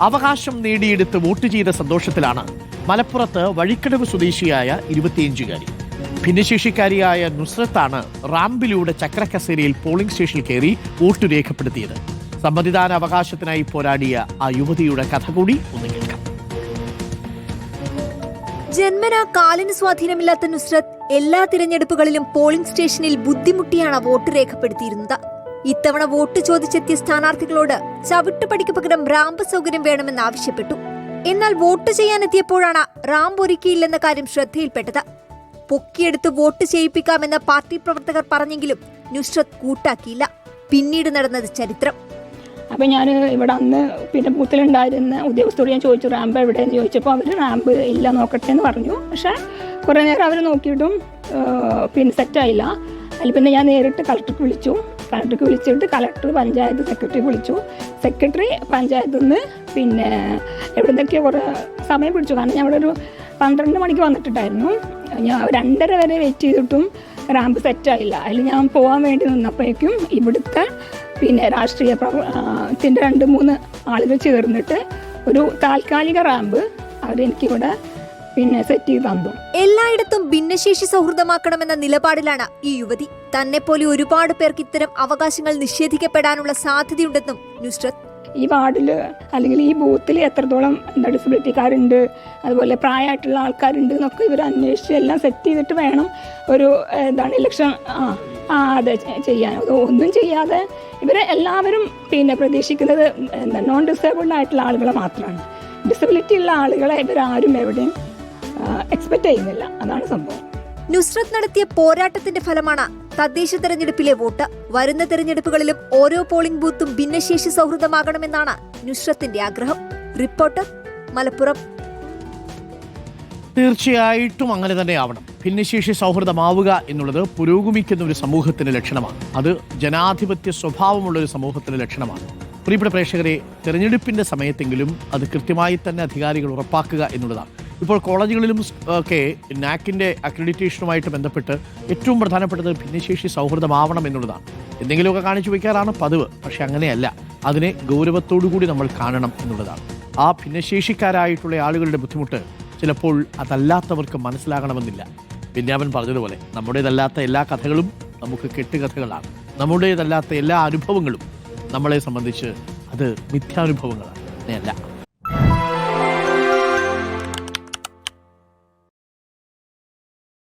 അവകാശം നേടിയെടുത്ത് വോട്ട് ചെയ്ത സന്തോഷത്തിലാണ് മലപ്പുറത്ത് വഴിക്കടവ് സ്വദേശിയായ ഇരുപത്തിയഞ്ചുകാരി. ഭിന്നശേഷിക്കാരിയായ നുസ്രത്താണ് റാമ്പിലൂടെ ചക്രക്കസേരയിൽ പോളിംഗ് സ്റ്റേഷനിൽ കയറി വോട്ട് രേഖപ്പെടുത്തിയത്. സമ്മതിദാന അവകാശത്തിനായി പോരാടിയ ആ യുവതിയുടെ കഥ കൂടി ഒന്ന് കേൾക്കാം. ജന്മനാ കാലിന് സ്വാധീനമില്ലാത്ത നുസ്രത്ത് എല്ലാ തിരഞ്ഞെടുപ്പുകളിലും പോളിംഗ് സ്റ്റേഷനിൽ ബുദ്ധിമുട്ടിയാണ് വോട്ട് രേഖപ്പെടുത്തിയിരുന്നത്. ഇത്തവണ വോട്ട് ചോദിച്ചെത്തിയ സ്ഥാനാർത്ഥികളോട് ചവിട്ടുപടിക്ക് പകരം റാമ്പ് സൗകര്യം വേണമെന്ന് ആവശ്യപ്പെട്ടു. എന്നാൽ വോട്ട് ചെയ്യാനെത്തിയപ്പോഴാണ് റാമ്പ് ഒരുക്കിയില്ലെന്ന കാര്യം ശ്രദ്ധയിൽപ്പെട്ടത്. പൊക്കിയെടുത്ത് വോട്ട് ചെയ്യിപ്പിക്കാമെന്ന് പാർട്ടി പ്രവർത്തകർ പറഞ്ഞെങ്കിലും നുസ്രത് കൂട്ടാക്കിയില്ല. പിന്നീട് നടന്നത് ചരിത്രം. അപ്പം ഞാൻ ഇവിടെ അന്ന് പിന്നെ ബൂത്തിലുണ്ടായിരുന്ന ഉദ്യോഗസ്ഥരോട് ഞാൻ ചോദിച്ചു റാമ്പ് എവിടെയെന്ന്? ചോദിച്ചപ്പോൾ അവർ റാമ്പ് ഇല്ല നോക്കട്ടെ എന്ന് പറഞ്ഞു. പക്ഷേ കുറേ നേരം അവർ നോക്കിയിട്ടും പിന്നെ സെറ്റായില്ല അതിൽ പിന്നെ ഞാൻ നേരിട്ട് കളക്ടർക്ക് വിളിച്ചു. കളക്ടർക്ക് വിളിച്ചിട്ട് കളക്ടർ പഞ്ചായത്ത് സെക്രട്ടറി വിളിച്ചു. സെക്രട്ടറി പഞ്ചായത്തിൽ നിന്ന് പിന്നെ എവിടുന്നൊക്കെയോ കുറേ സമയം പിടിച്ചു. കാരണം ഞാൻ ഇവിടെ ഒരു പന്ത്രണ്ട് മണിക്ക് വന്നിട്ടുണ്ടായിരുന്നു. ഞാൻ രണ്ടര വരെ വെയിറ്റ് ചെയ്തിട്ടും റാമ്പ് സെറ്റായില്ല അതിൽ ഞാൻ പോകാൻ വേണ്ടി നിന്നപ്പോഴേക്കും ഇവിടുത്തെ പിന്നെ രാഷ്ട്രീയ പ്രവർത്തിന്റെ രണ്ട് മൂന്ന് ആളുകൾ ചേർന്നിട്ട് ഒരു താൽക്കാലിക റാമ്പ് അവരെനിക്കിവിടെ പിന്നെ സെറ്റ് ചെയ്ത് തന്നു എല്ലായിടത്തും ഭിന്നശേഷി സൗഹൃദമാക്കണമെന്ന നിലപാടിലാണ് ഈ യുവതി. തന്നെ പോലെ ഒരുപാട് പേർക്ക് ഇത്തരം അവകാശങ്ങൾ നിഷേധിക്കപ്പെടാനുള്ള സാധ്യതയുണ്ടെന്നും നുസ്രത് ഈ വാർഡിൽ അല്ലെങ്കിൽ ഈ ബൂത്തിൽ എത്രത്തോളം എന്താ ഡിസബിലിറ്റിക്കാരുണ്ട് അതുപോലെ പ്രായമായിട്ടുള്ള ആൾക്കാരുണ്ട് എന്നൊക്കെ ഇവർ അന്വേഷിച്ച് എല്ലാം സെറ്റ് ചെയ്തിട്ട് വേണം ഒരു എന്താണ് ഇലക്ഷൻ ആ ആ അതെ ചെയ്യാൻ. ഒന്നും ചെയ്യാതെ ഇവരെ എല്ലാവരും പിന്നെ പ്രതീക്ഷിക്കുന്നത് എന്താ നോൺ ഡിസേബിൾഡ് ആയിട്ടുള്ള ആളുകളെ മാത്രമാണ്. ഡിസബിലിറ്റി ഉള്ള ആളുകളെ ഇവരാരും എവിടെയും എക്സ്പെക്റ്റ് ചെയ്യുന്നില്ല. അതാണ് സംഭവം. നുസ്രത്ത് നടത്തിയ പോരാട്ടത്തിന്റെ ഫലമാണ് തദ്ദേശ തെരഞ്ഞെടുപ്പിലെ വോട്ട്. വരുന്ന തെരഞ്ഞെടുപ്പുകളിലും ഓരോ പോളിംഗ് ബൂത്തും ഭിന്നശേഷി സൗഹൃദമാകണമെന്നാണ് നുസ്രത്തിന്റെ ആഗ്രഹം. റിപ്പോർട്ടർ മലപ്പുറം. തീർച്ചയായിട്ടും അങ്ങനെ തന്നെ ആവണം ഭിന്നശേഷി സൗഹൃദമാവുക എന്നുള്ളത് പുരോഗമിക്കുന്ന ഒരു സമൂഹത്തിന്റെ ലക്ഷണമാണ്. അത് ജനാധിപത്യ സ്വഭാവമുള്ള ഒരു സമൂഹത്തിന്റെ ലക്ഷണമാണ്. പ്രിയപ്പെട്ട പ്രേക്ഷകരെ തെരഞ്ഞെടുപ്പിന്റെ സമയത്തെങ്കിലും അത് കൃത്യമായി തന്നെ അധികാരികൾ ഉറപ്പാക്കുക എന്നുള്ളതാണ്. ഇപ്പോൾ കോളേജുകളിലും ഒക്കെ നാക്കിന്റെ അക്രഡിറ്റേഷനുമായിട്ട് ബന്ധപ്പെട്ട് ഏറ്റവും പ്രധാനപ്പെട്ടത് ഭിന്നശേഷി സൗഹൃദമാവണം എന്നുള്ളതാണ്. എന്തെങ്കിലുമൊക്കെ കാണിച്ചു വയ്ക്കാറാണ് പതിവ് പക്ഷെ അങ്ങനെയല്ല. അതിനെ കൂടി നമ്മൾ കാണണം എന്നുള്ളതാണ്. ആ ഭിന്നശേഷിക്കാരായിട്ടുള്ള ആളുകളുടെ ബുദ്ധിമുട്ട് ചിലപ്പോൾ അതല്ലാത്തവർക്ക് മനസ്സിലാകണമെന്നില്ല. വിജ്ഞാപൻ പറഞ്ഞതുപോലെ നമ്മുടേതല്ലാത്ത എല്ലാ കഥകളും നമുക്ക് കെട്ടുകഥകളാണ്. നമ്മുടേതല്ലാത്ത എല്ലാ അനുഭവങ്ങളും നമ്മളെ സംബന്ധിച്ച് അത് മിഥ്യാനുഭവങ്ങളാണ്. അങ്ങനെയല്ല.